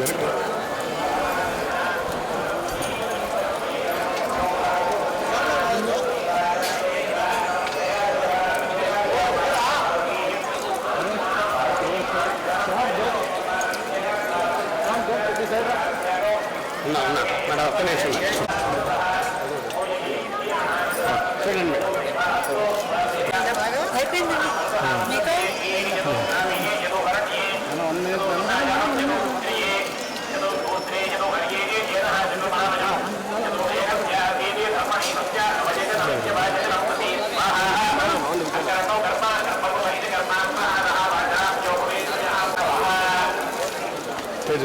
இருக்கு. அண்ணா அண்ணா மேடம் ஒத்த சொல்லுங்க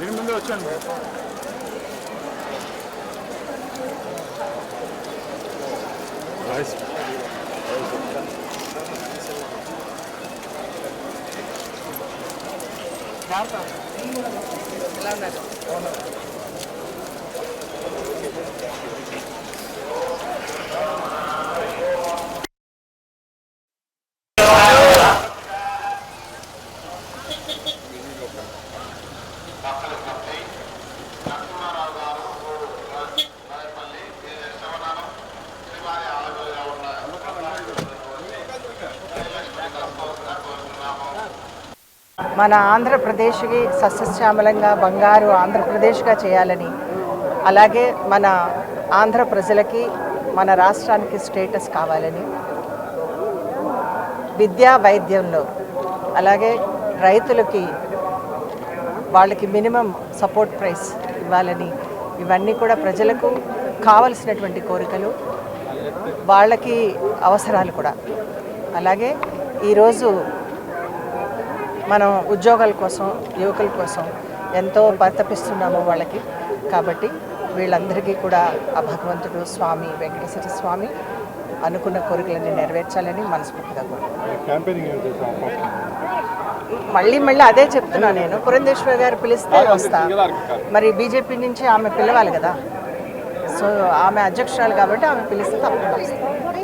Benim bunda ölçen mi? Nice. Nerede? Nerede? Nerede? మన ఆంధ్రప్రదేశ్కి సస్యశ్యామలంగా బంగారు ఆంధ్రప్రదేశ్గా చేయాలని అలాగే మన ఆంధ్ర ప్రజలకి మన రాష్ట్రానికి స్టేటస్ కావాలని విద్యా వైద్యంలో అలాగే రైతులకి వాళ్ళకి మినిమం సపోర్ట్ ప్రైస్ ఇవ్వాలని ఇవన్నీ కూడా ప్రజలకు కావలసినటువంటి కోరికలు వాళ్ళకి అవసరాలు కూడా. అలాగే ఈరోజు మనం ఉద్యోగాల కోసం యువకుల కోసం ఎంతో పరితపిస్తున్నాము వాళ్ళకి. కాబట్టి వీళ్ళందరికీ కూడా ఆ భగవంతుడు స్వామి వెంకటేశ్వర స్వామి అనుకున్న కోరికలన్నీ నెరవేర్చాలని మనస్ఫూర్తిగా మళ్ళీ మళ్ళీ అదే చెప్తున్నా నేను. పురంధేశ్వరి గారు పిలిస్తే వస్తా. మరి బీజేపీ నుంచి ఆమె పిలవాలి కదా. సో ఆమె అధ్యక్షురాలు కాబట్టి ఆమె పిలిస్తే తప్పకుండా వస్తాను